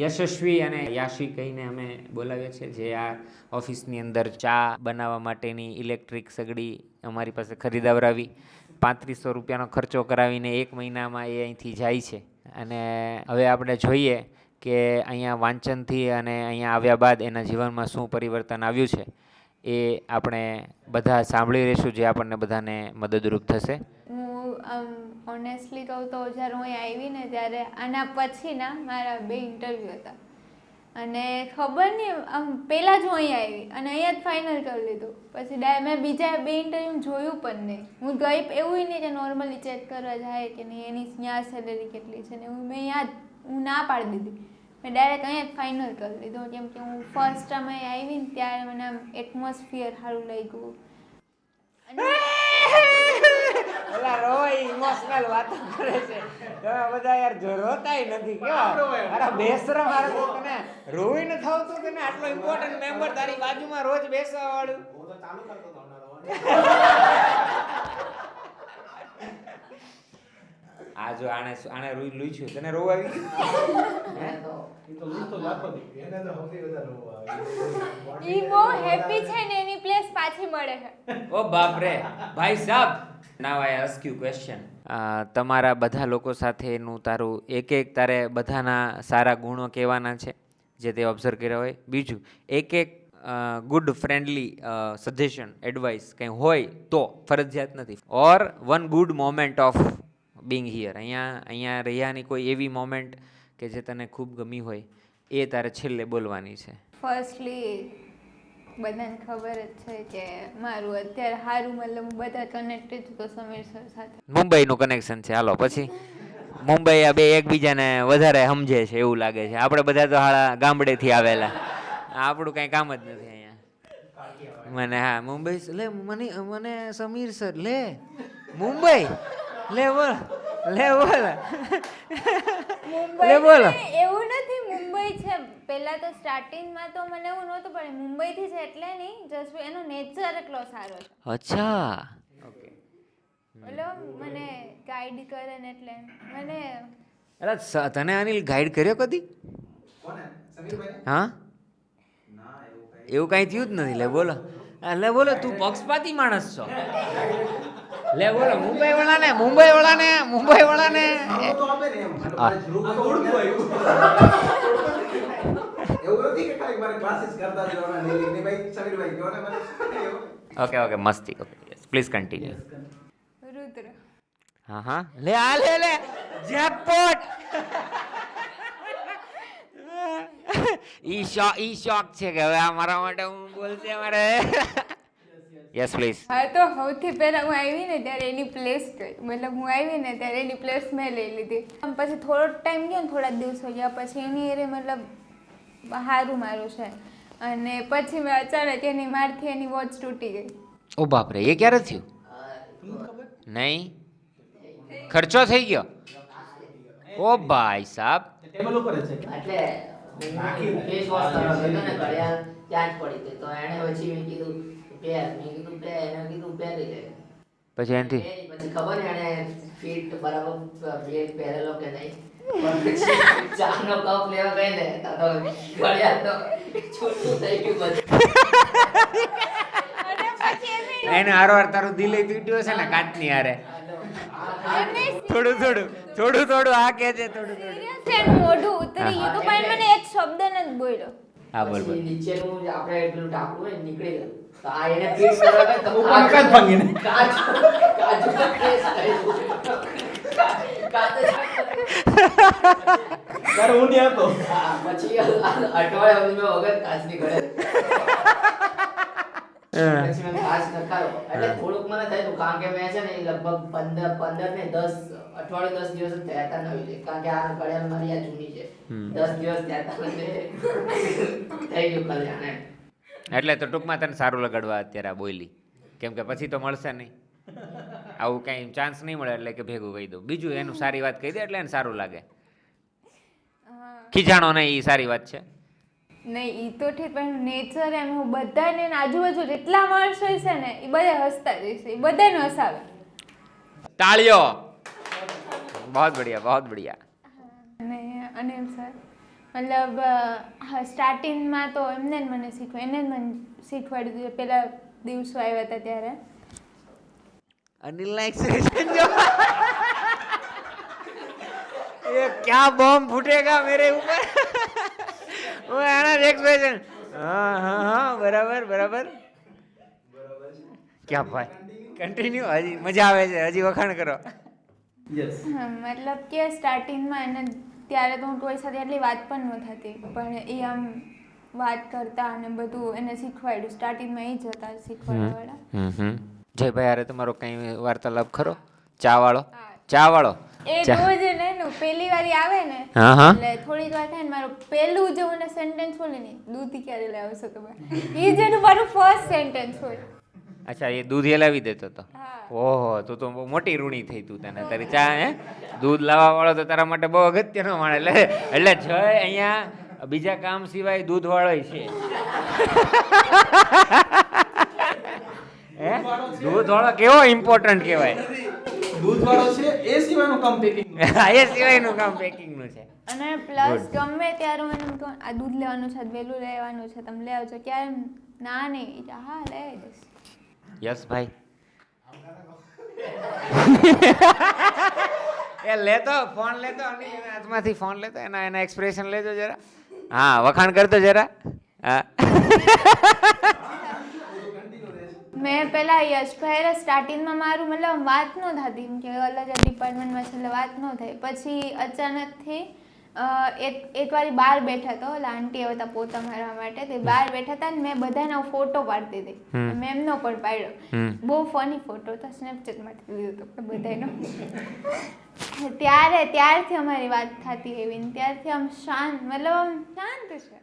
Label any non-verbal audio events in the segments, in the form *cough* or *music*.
યશસ્વી અને યાશી કહીને અમે બોલાવ્યા છે જે આ ઓફિસની અંદર ચા બનાવવા માટેની ઇલેક્ટ્રિક સગડી અમારી પાસે ખરીદાવરાવી, પાંત્રીસો રૂપિયાનો ખર્ચો કરાવીને એક મહિનામાં એ અહીંથી જાય છે. અને હવે આપણે જોઈએ કે અહીંયા વાંચનથી અને અહીંયા આવ્યા બાદ એના જીવનમાં શું પરિવર્તન આવ્યું છે, એ આપણે બધા સાંભળી રહીશું, જે આપણને બધાને મદદરૂપ થશે. આમ ઓનેસ્ટલી કહું તો જ્યારે હું અહીં આવી ને ત્યારે આના પછીના મારા બે ઇન્ટરવ્યૂ હતા. અને ખબર નહીં આમ પહેલાં જ હું અહીં આવી અને અહીંયા જ ફાઇનલ કરી લીધું. પછી ડાય મેં બીજા બે ઇન્ટરવ્યૂ જોયું પણ નહીં. હું ગઈ એવું નહીં કે નોર્મલી ચેક કરવા જાય કે નહીં એની ત્યાં સેલેરી કેટલી છે ને હું મેં અહીંયા હું ના પાડી દીધી. મેં ડાયરેક્ટ અહીંયા જ ફાઇનલ કરી લીધું કેમ કે હું ફર્સ્ટ ટાઈમ અહીં આવી ને ત્યારે મને આમ એટમોસ્ફિયર સારું લાગ્યું. ઓલા રોય ઇમોશનલ વાતો કરે છે. તમે બધા યાર જો રોતાય નથી કેવા? અરે બેસરા મારે તો તને રોઈ ન થાવતું તને આટલો ઇમ્પોર્ટન્ટ મેમ્બર તારી બાજુમાં રોજ બેસવા વાળું આ જો આણે આણે રોઈ લોઈ છું તને રોવા આવી ગયું હે? ઈ બહુ હેપી છે ને એની પ્લેસ પાછી મળે છે. ઓ બાપ રે. ભાઈ સાહેબ now I ask you question તમારા બધા લોકો સાથેનું તારું એક એક તારે બધાના સારા ગુણો કહેવાના છે, જે તે ઓબ્ઝર્વ કર્યા હોય. બીજું, એક એક ગુડ ફ્રેન્ડલી સજેશન એડવાઇસ કંઈ હોય તો, ફરજિયાત નથી. Or one good moment of being here અહીંયા અહીંયા રહ્યાની કોઈ એવી મોમેન્ટ કે જે તને ખૂબ ગમી હોય, એ તારે છેલ્લે બોલવાની છે. ફર્સ્ટલી બધાને ખબર જ છે કે મારું અત્યારે સારું મતલબ હું બધા કનેક્ટેડ છું તો સમીર સર સાથે. મુંબઈનું કનેક્શન છે. હાલો પછી? મુંબઈ આ બે એકબીજાને વધારે સમજે છે એવું લાગે છે. આપણે બધા તો હાળા ગામડેથી આવેલા. આપણું કાંઈ કામ જ નથી અહીંયા. મને હા મુંબઈ લે મને મને સમીર સર લે. મુંબઈ? લે બોલ લે બોલ. લે બોલો નહીં, એવું નથી મુંબઈ છે પહેલા તો સ્ટાર્ટિંગમાં તો મને એવું નહોતું પણ મુંબઈથી છે એટલે નહીં જસ્ટ એનો નેચર એટલો સારો છે. અચ્છા. ઓકે એટલે મને ગાઈડ કરે ને એટલે મને અરે સ- તને અનિલ ગાઈડ કર્યો કદી? હા? એવું કાંઈ થયું જ નથી. લે બોલો. હા, લે બોલો તું પક્ષપાતી માણસ છો. લે બોલો મુંબઈ વાળાને મુંબઈ વાળાને મુંબઈ વાળાને ખાલી કરતા જવાના નહીં નહીં ભાઈ સમીરભાઈ કહો ને મને ઓકે ઓકે મસ્તી ઓકે પ્લીઝ કન્ટિન્યુ રુદ્ર હા હા લે આ લે લે જેકપોટ ઈ શોક ઈ શોક છે કે હવે આ મારા માટે હું બોલશે મારે યસ પ્લીઝ હા તો સૌથી પહેલા હું આવી ને ત્યારે એની પ્લેસ મતલબ હું આવી ને ત્યારે એની પ્લેસ મેં લઈ લીધી આમ પછી થોડો ટાઈમ ગયો ને થોડા દિવસો ગયા પછી એની એરે મતલબ સારું મારું છે અને પછી મેં અચાનક એની મારથી એની વોચ તૂટી ગઈ. ઓ બાપ રે એ ક્યારે થયું? નહીં? ખર્ચો થઈ ગયો? ઓ ભાઈ સાહેબ ટેબલ ઉપર છે. એટલે ફેસ વોશ કરવા ગયો ને ઘડિયાળ ત્યાં જ પડી હતી તો એણે પછી મેં કીધું પહેર. મેં કીધું પહેર. એને કીધું પહેરી લે. પછી એનાથી? પછી ખબર એને ફીટ બરાબર પહેરેલો કે નહીં? ચાનો કપ લેવા ગઈ ને તો ઘડિયાળ તો છૂટું થઈ ગયું બધું એની એને હારો તારું દિલ તૂટ્યું હશે ને કાચની હારે. થોડું થોડું થોડું થોડું આ કે છે થોડું થોડું. મોઢું ઉતરી ગયું. તો પણ મને એક શબ્દ નથી બોલ્યો. હા બોલ બોલ. નીચેનું આપણે પેલું ઢાંકણું હોય નીકળી ગયું. તો આ એને ફિટ કરવા તો ઉપર ભાંગીને. કાચ કાચનો કેસ થઈ કાચ તારે હું નહીં હતો પછી અઠવાડિયા સુધી મેં વગર કાચની ઘડે પછી મેં કાચ નખાયો એટલે થોડુંક મને થયું કારણ કે મેં છે ને લગભગ પંદર પંદર ને દસ અઠવાડિયે દસ દિવસ થયા હતા નવી લઈ. કારણ કે આ ઘડિયાળ મારી આ જૂની છે. દસ દિવસ થયા હતા એટલે થઈ ગયું કલ્યાણ એટલે તો ટૂંકમાં તને સારું લગાડવા અત્યારે આ બોલી કેમ કે પછી તો મળશે નહીં. આવું કાંઈ ચાન્સ નહીં મળે એટલે કે ભેગું કહી દઉં. બીજું એનું સારી વાત કહી દે એટલે એને સારું લાગે. ખીજાણો નહીં એ સારી વાત છે. નહીં એ તો ઠીક પણ નેચર એમ હું બધાને આજુબાજુ જેટલા માણસો છે ને એ બધા હસતા જશે એ બધાને હસાવે. તાળીઓ. બહુ બઢિયા બહુ બઢિયા. અને અને સર મતલબ સ્ટાર્ટિંગમાં તો એમને જ મને શીખવા એને જ મને શીખવાડ્યું પહેલા દિવસો આવ્યા હતા ત્યારે. અનિલ ના એક્સપ્રેશન જો ये क्या बॉम्ब फूटेगा मेरे ऊपर वो आना एक्सप्रेशन हाँ हाँ हाँ बराबर बराबर क्या भाई કન્ટિન્યુ હજી મજા આવે છે હજી વખાણ કરો યસ હા, મતલબ કે સ્ટાર્ટિંગમાં એને ત્યારે તો હું કોઈ સાથે એટલી વાત પણ ન થતી પણ એ આમ વાત કરતા અને બધું એને શીખવાડ્યું સ્ટાર્ટિંગમાં એ જ હતા શીખવાડવાવાળા હમ હમ જયભાઈ અરે તમારો કઈ વાર્તાલાપ ખરો? ચા વાળો? ચા વાળો? એ રોજ ને નું પહેલી વારી આવે ને હા હા. એટલે થોડીક વાર થાય ને મારું પહેલું જે મને સેન્ટેન્સ બોલે ને દૂધ ક્યારે લાવશો તમે? એ જ એનું મારું ફર્સ્ટ સેન્ટેન્સ હોય. અચ્છા એ દૂધ એ લાવી દેતો તો? ઓહો તું તો મોટી ઋણી થઈ તું તને તારી ચા હે? દૂધ લાવવા વાળો તો તારા માટે બહુ અગત્યનો માણે એટલે એટલે જય અહીંયા બીજા કામ સિવાય દૂધ વાળો છે. દૂધ વાળો કેવો ઇમ્પોર્ટન્ટ કહેવાય. દૂધ વાળો છે એ સિવાયનું કામ પેકિંગ એ સિવાયનું કામ પેકિંગનું છે. અને પ્લસ ગમે ત્યારે મને એમ કહું આ દૂધ લેવાનું છે વહેલું લેવાનું છે તમે લઈ આવજો ક્યારે ના નહીં હા લઈ યસ ભાઈ. એ લેતો ફોન લેતો અને એના હાથમાંથી ફોન લેતો એના એના એક્સપ્રેશન લેજો જરા. હા વખાણ કરતો જરા. હા. મેં પેલા યશભાઈ સ્ટાર્ટિંગમાં મારું મતલબ વાત ન થતી કે અલગ ડિપાર્ટમેન્ટમાં છે એટલે વાત ન થઈ. પછી અચાનકથી એક એક વારી બહાર બેઠા તો ઓલા આંટી આવતા પોતા મારવા માટે તે બહાર બેઠા હતા ને મેં બધાનો ફોટો પાડતી હતી. મેં એમનો પણ પાડ્યો. બહુ ફની ફોટો હતો સ્નેપચેટમાંથી લીધો હતો બધાનો ત્યારે ત્યારથી અમારી વાત થતી એવી ત્યારથી આમ શાંત મતલબ આમ શાંત છે.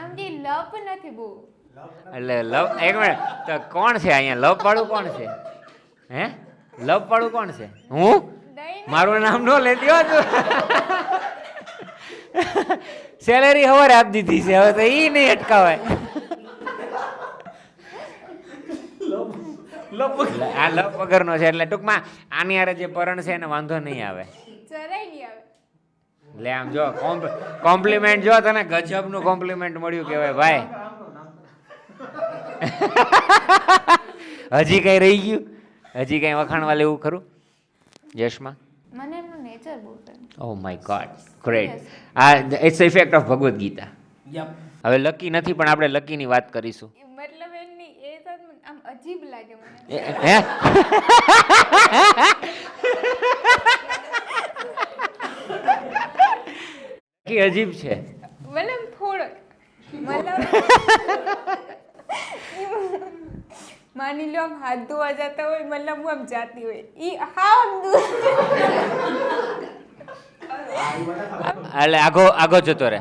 આમ જે લપ નથી બહુ. એટલે લવ એક મિનિટ. તો કોણ છે અહીંયા? લવ વાળું કોણ છે? હે? લવ વાળું કોણ છે? હું? મારું નામ નો લેતી હો તું. સેલેરી હવારે આપી દીધી છે. હવે તો એ નહીં અટકાવાય. આ લવ વગરનો છે. એટલે ટૂંકમાં આની હારે જે પરણ છે એને વાંધો નહીં આવે. જરાય લે આમ જો કોમ્પ્લિમેન્ટ જો તને ગજબનું કોમ્પ્લિમેન્ટ મળ્યું કહેવાય ભાઈ. *laughs* હજી કઈ રહી ગયું? હજી કઈ વખાણવા લેવું ખરું? યશમાં? મને એમનું નેચર બહુ ગમે. ઓ માય ગોડ ગ્રેટ આ it's effect of Bhagavad Gita. Yup હવે લકી નથી પણ આપણે લકીની વાત કરીશું. મતલબ એમની એ તો આમ અજીબ લાગે મને. હે? લકી અજીબ છે. મતલબ થોડોક. મતલબ માની લો આમ હાથ ધોવા જતા હોય મતલબ હું આમ જાતી હોય. ઈ હા આમ એટલે આગો આગો જતો રહે.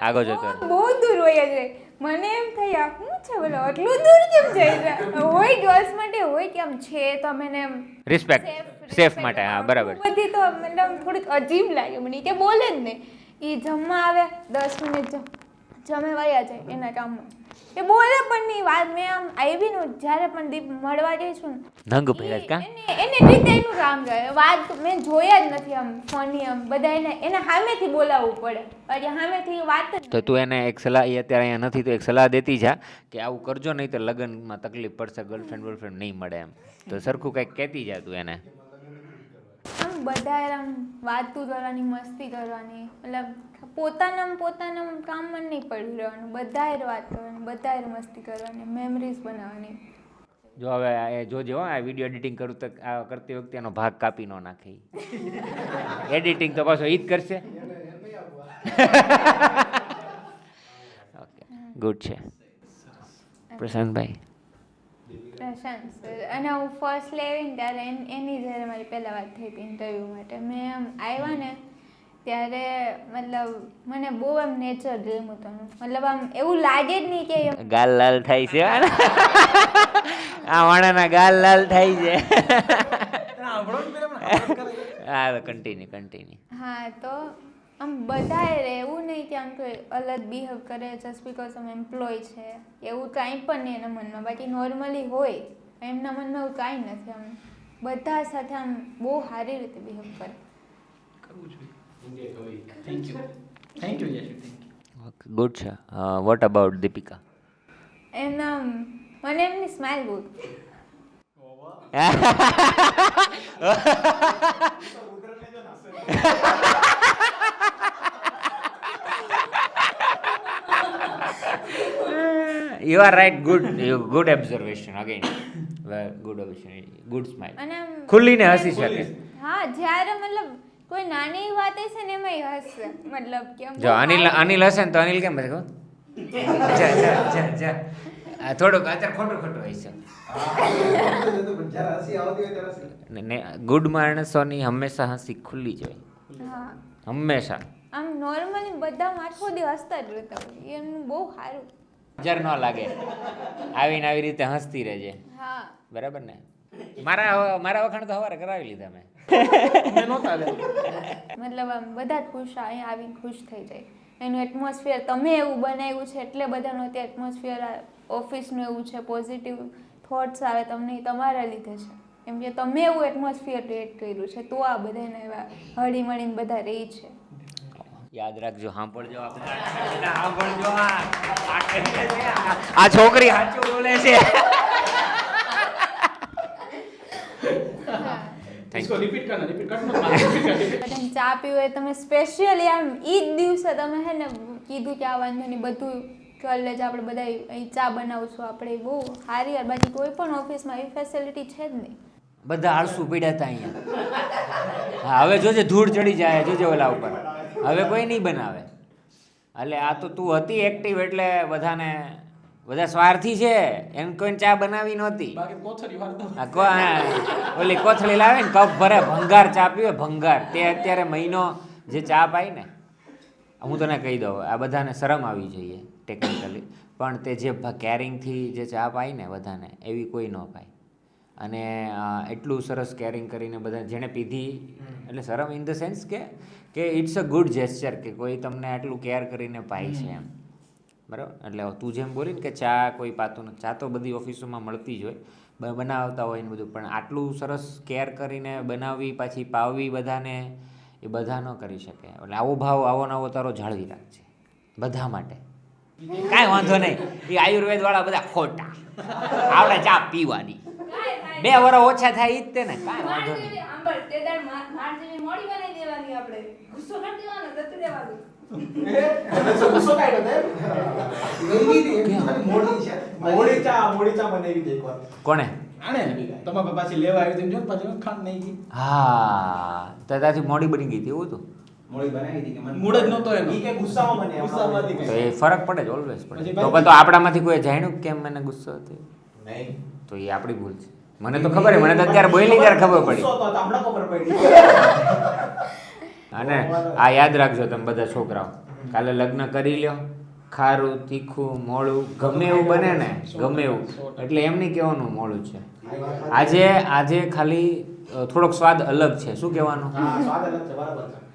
આગો જતો રહે. બહુ દૂર હોય છે મને એમ થઈ આ શું છે બોલો આટલું દૂર કેમ જઈ છે હોય ગર્લ્સ માટે હોય કે આમ છે તો અમે એમ રિસ્પેક્ટ સેફ માટે હા બરાબર. બધી તો મતલબ થોડીક અજીબ લાગે મને. કે બોલે જ ને. એ જમવા આવે દસ મિનિટ જમે વયા જાય એના કામમાં. એ બોલે પણ નહીં વાત મેં આમ આવી ને જ્યારે પણ દીપ મળવા જઈશું ને નંગ પહેલા કા? એને એને રીતે એનું કામ કરે વાત મેં જોયા જ નથી આમ ફની આમ બધા એને એને સામેથી બોલાવવું પડે. એટલે સામેથી વાત તો તું એને એક સલાહ એ અત્યારે અહીંયા નથી તો એક સલાહ દેતી જા કે આવું કરજો નહીં તો લગ્નમાં તકલીફ પડશે ગર્લફ્રેન્ડ બોયફ્રેન્ડ નહીં મળે એમ. તો સરખું કંઈક કહેતી જા તું એને. બધા આમ વાતું કરવાની મસ્તી કરવાની. મતલબ પોતાના પોતાના કામમાં નહીં પડ્યું રહેવાનું. બધાએ વાત કરવાની બધાએ મસ્તી કરવાની મેમરીઝ બનાવવાની. જો હવે આ એ જોજે હો આ વીડિયો એડિટિંગ કરું તો આ કરતી વખતે એનો ભાગ કાપી ન નાખે એડિટિંગ *laughs* તો પાછો ઈ જ કરશે. ઓકે ગુડ *laughs* છે. પ્રશાંતભાઈ. પ્રશાંત. સર અને હું ફર્સ્ટ લેવીને ત્યારે એન- એની જ્યારે મારી પહેલાં વાત થઈ હતી ઇન્ટરવ્યૂ માટે મેં આમ આવ્યા ને ત્યારે મતલબ મને બહુ એમ નેચર ડ્રીમ હતું મતલબ આમ એવું લાગે જ નહીં કે એમ ગાલ લાલ થાય છે આ વાણાના ગાલ લાલ થાય છે. હા કન્ટિન્યુ કન્ટિન્યુ હા તો આમ બધાએ રહે એવું નહીં કે આમ કોઈ અલગ બિહેવ કરે જસ્ટ બીકોઝ આમ એમ્પ્લોય છે. એવું કાંઈ પણ નહીં એના મનમાં. બાકી નોર્મલી હોય. એમના મનમાં એવું કાંઈ નથી આમ. બધા સાથે આમ બહુ સારી રીતે બિહેવ કરે. Thank you thank you good છે. વોટ અબાઉટ દીપિકા એમના મને એમની સ્માઇલ બહુ *laughs* *laughs* you are right good good observation again good observation good smile ખુલ્લીને હસી શકે. હા જ્યારે મતલબ કોઈ નાની વાત હશે ને એમાંય હસશે મતલબ કે જો અનિલ અનિલ હશે ને તો અનિલ કેમ બધે જા જા જા જા. આ થોડુંક અત્યારે ખોટું ખોટું હોય છે. હસી હસી. ગુડ માણસોની હંમેશા હસી ખુલ્લી જ હોય. હંમેશા. આમ નોર્મલી બધા આખો દિવસ હસતા જ રહેતા હોય. એમનું બહુ સારું. નજર ન લાગે. આવીને આવી રીતે હસતી રહેજે. હા. બરાબર ને? મારા મારા વખાણ તો સવારે કરાવી લીધા મેં. મતલબ આમ બધા જ ખુશ અહીંયા આવીને ખુશ થઈ જાય. એનું એટમોસ્ફિયર તમે એવું બનાવ્યું છે એટલે બધાનું ત્યાં એટમોસ્ફિયર ઓફિસનું એવું છે પોઝિટિવ થોટ્સ આવે તમને તમારા લીધે છે. એમ કે તમે એવું એટમોસ્ફિયર ક્રિએટ કર્યું છે તો આ બધાને એવા હળી મળીને બધા રહી છે. યાદ રાખજો સાંભળજો સાંભળજો આ છોકરી સાચું બોલે છે. ચા પીવું એ તમે સ્પેશિયલી આમ એ જ દિવસે તમે હે ને કીધું કે આ વાંધો નહીં બધું કાલે જ આપણે બધા અહીં ચા બનાવશું આપણે. બહુ સારી યાર બાકી કોઈ પણ ઓફિસમાં એ ફેસિલિટી છે જ નહીં. બધા આળસુ પીડ્યા હતા અહીંયા. હવે જોજે ધૂળ ચડી જાય જોજે ઓલા ઉપર. હવે કોઈ નહીં બનાવે. એટલે આ તો તું હતી એક્ટિવ એટલે બધાને બધા સ્વાર્થી છે. એમ કોઈને ચા બનાવી નહોતી. ઓલી કોથળી લાવે ને કપ ભરે ભંગાર ચા પીવે ભંગાર. તે અત્યારે મહિનો જે ચા પાય ને હું તને કહી દઉં આ બધાને શરમ આવી જોઈએ ટેકનિકલી પણ તે જે કેરિંગથી જે ચા પાય ને બધાને એવી કોઈ ન પાય અને એટલું સરસ કેરિંગ કરીને બધા જેણે પીધી એટલે શરમ ઇન ધ સેન્સ કે કે ઇટ્સ અ ગુડ જેસ્ચર કે કોઈ તમને આટલું કેર કરીને પાય છે એમ. બરાબર? એટલે તું જેમ બોલીને કે ચા કોઈ પાતું નથી. ચા તો બધી ઓફિસોમાં મળતી જ હોય. બનાવતા હોય ને બધું. પણ આટલું સરસ કેર કરીને બનાવવી પાછી પાવવી બધાને એ બધા ન કરી શકે. એટલે આવો ભાવ આવો નવો તારો જાળવી રાખજે. બધા માટે. કાંઈ વાંધો નહીં. એ આયુર્વેદ વાળા બધા ખોટા. આપણે ચા પીવાની. બે વર ઓછા થાય ઈ જ તે ને કાઈ વાંધો નહીં. મોડી બનાવી દેવાની આપણે ગુસ્સો કરી દેવાનો જતું દેવાનું કોને બની ગઈ એવું હતું? ફરક પડે જ ઓલવેઝ પડે. તો આપણામાંથી કોઈ જાણ્યું કેમ મને ગુસ્સો હતો? તો એ આપણી ભૂલ છે. મને તો ખબર મને તો અત્યારે બોલી ત્યારે ખબર પડી. *laughs* અને આ યાદ રાખજો તમે બધા છોકરાઓ કાલે લગ્ન કરી લ્યો ખારું તીખું મોળું ગમે એવું બને ને ગમે એવું. એટલે એમ નહીં કહેવાનું મોળું છે. આજે આજે ખાલી થોડોક સ્વાદ અલગ છે. શું કહેવાનું?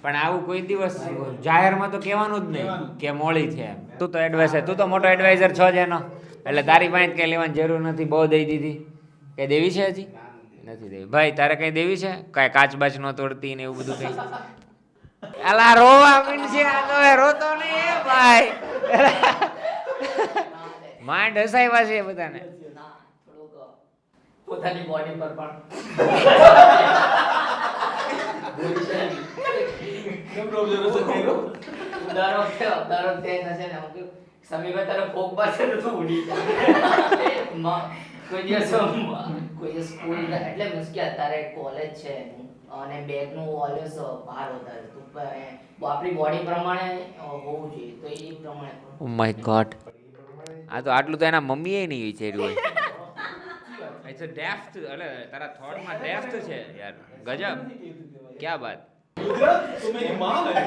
પણ આવું કોઈ દિવસ જાહેરમાં તો કહેવાનું જ નહીં કે મોળી છે તું તો એડવાઇઝર તું તો મોટો એડવાઇઝર છો જ એનો. એટલે તારી પાસે કઈ લેવાની જરૂર નથી બહુ દઈ દીધી. કઈ દેવી છે હજી? નથી દેવી. ભાઈ તારે કઈ દેવી છે? કાંઈ કાચ બાચ નો તોડતી ને એવું બધું કઈ? અલા રોવા મીંડશે આ તો રોતો નહીં ભાઈ. માંડ હસાવ્યા છે બધાને. પોતાની બોડી પર પણ. તારો ફોક પાસે તો ઉડી *laughs* કોઈ દિવસ કોઈ દિવસ સ્કૂલ એટલે મીન્સ કે અત્યારે કોલેજ છે અને બેગનું ઓલવેઝ ભાર વધારે તું આપણી બોડી પ્રમાણે હોવું જોઈએ. તો એ પ્રમાણે ઓ માય ગોડ આ તો આટલું તો એના મમ્મીએ નહીં વિચાર્યું હોય. ઇટ્સ અ ડેફ્ટ એટલે તારા થોટમાં ડેફ્ટ છે યાર. ગજબ. ક્યાં બાત? તું મેરી માँ है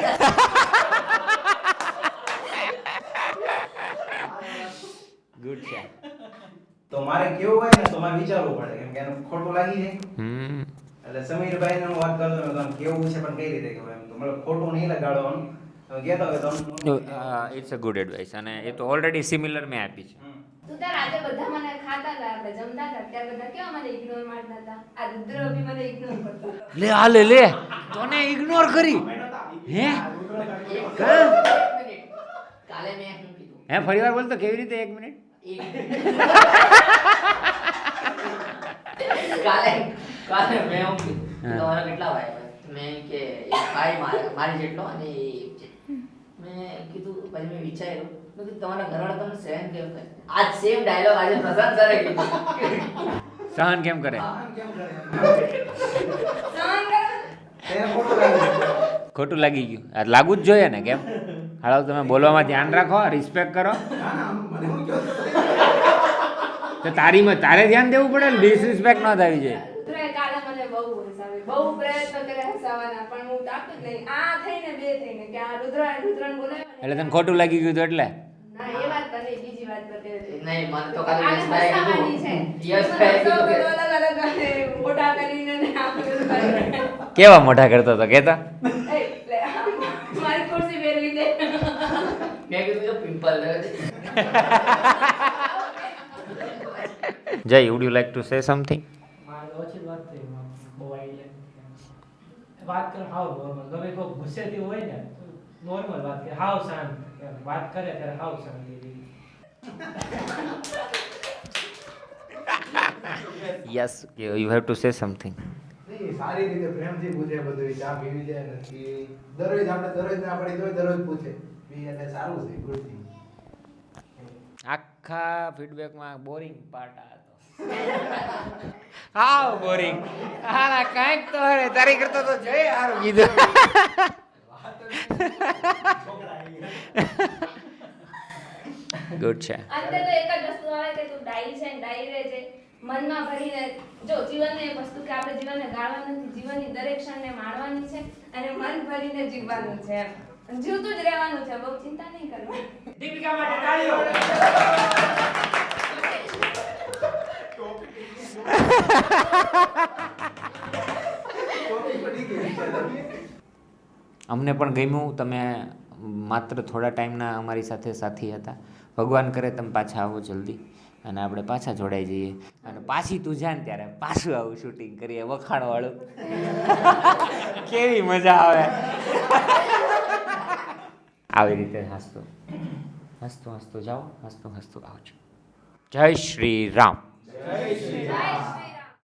ગુડ છે. તો મારે કેવું હોય ને તો મારે વિચારવું પડે કેમ કે એનું ખોટું લાગી જાય. એટલે સમીરભાઈ ને હું વાત કરતો હતો કેવું છે પણ કઈ રીતે કેવું એમ તો મતલબ ખોટું નહીં લગાડવાનું. ઇટ્સ અ ગુડ એડવાઇસ અને એ તો ઓલરેડી સિમિલર મેં આપી છે. તું તાર આજે બધા મને ખાતા હતા આપણે જમતા હતા ત્યારે બધા કેવા મને ઇગ્નોર મારતા હતા? આ રુદ્ર બી મને ઇગ્નોર કરતો લે હાલે લે તને ઇગ્નોર કરી. હે? કાલે મેં હે ફરી વાર બોલ તો કેવી રીતે એક મિનિટ? કાલે કાલે મેં હું કીધું તમારા કેટલા ભાઈ મેં કે એક ભાઈ મારી જેટલો અને મેં કીધું પછી મેં વિચાર્યું મેં કીધું તમારા ઘરવાળા તમને સહન કેમ કરે? આજ સેમ ડાયલોગ આજે પ્રશાંત સરે કીધું. સહન કેમ કરે? આમ કેમ કરે? સહન કરો. ખોટું ખોટું લાગી ગયું. આ લાગવું જ જોઈએ ને કેમ? હાલો તમે બોલવામાં ધ્યાન રાખો રિસ્પેક્ટ કરો ના, ના, મને હું કહ્યો હતો. તો તારીમાં તારે ધ્યાન દેવું પડે ને ડિસરિસ્પેક્ટ ન થવી જોઈએ રુદ્રએ કાલે મને બહુ હસાવી. બહુ પ્રયત્ન કર્યા હસાવવાના, પણ હું તાકત નહીં. આ થઈને બે થઈને કે આ રુદ્ર રુદ્રને બોલાવ્યો ને. એટલે તને ખોટું લાગી ગયું હતું એટલે નહીં, મને તો મોટા. કેવા મોઢા કરતો હતો કેતા મારી ખુરશી ફેરવી દે મેં કીધું pimple *laughs* Jay would you like to say something વાત થઈ એમાં બહુ આઈડિયા વાત કર હાવ ગમે કોઈ ગુસ્સેથી હોય ને નોર્મલ વાત કરે. હાવ શાંત. વાત કરે ત્યારે how Shanti yes you have to say something સારી રીતે પ્રેમથી પૂછે બધું ચા પીવી છે નથી દરરોજ આપણે દરરોજ ના પડી તોય દરરોજ પૂછે. એટલે સારું છે ગુડ થિંગ આખા ફીડબેકમાં બોરિંગ પાર્ટ આ હાવ બોરિંગ હા કાંઈક તો અરે તારી કરતો તો જય હારું કીધું. ગુડ છે. અંતે તો એક જ વસ્તુ આવે કે તું ડાઈ છે ડાઈ રહે છે. મનમાં ભરીને જો જીવનને એક વસ્તુ કે આપણે જીવનને ગાળવાનું નથી જીવનની દરેક ક્ષણને માણવાની છે અને મન ભરીને જીવવાનું છે એમ. જીવતું જ રહેવાનું છે બહુ ચિંતા નહીં કરવાની. દીપિકા માટે તાળીઓ. અમને પણ ગમ્યું, તમે માત્ર થોડા ટાઈમના અમારી સાથે સાથી હતા. ભગવાન કરે તમે પાછા આવો જલ્દી. અને આપણે પાછા જોડાઈ જઈએ. અને પાછી તું જા ને ત્યારે પાછું આવું શૂટિંગ કરીએ, વખાણવાળું. *laughs* કેવી મજા આવે. આવી રીતે હસતો. હસતો હસતો જાઓ, હસતો હસતો આવજો. જય શ્રી રામ. જય શ્રી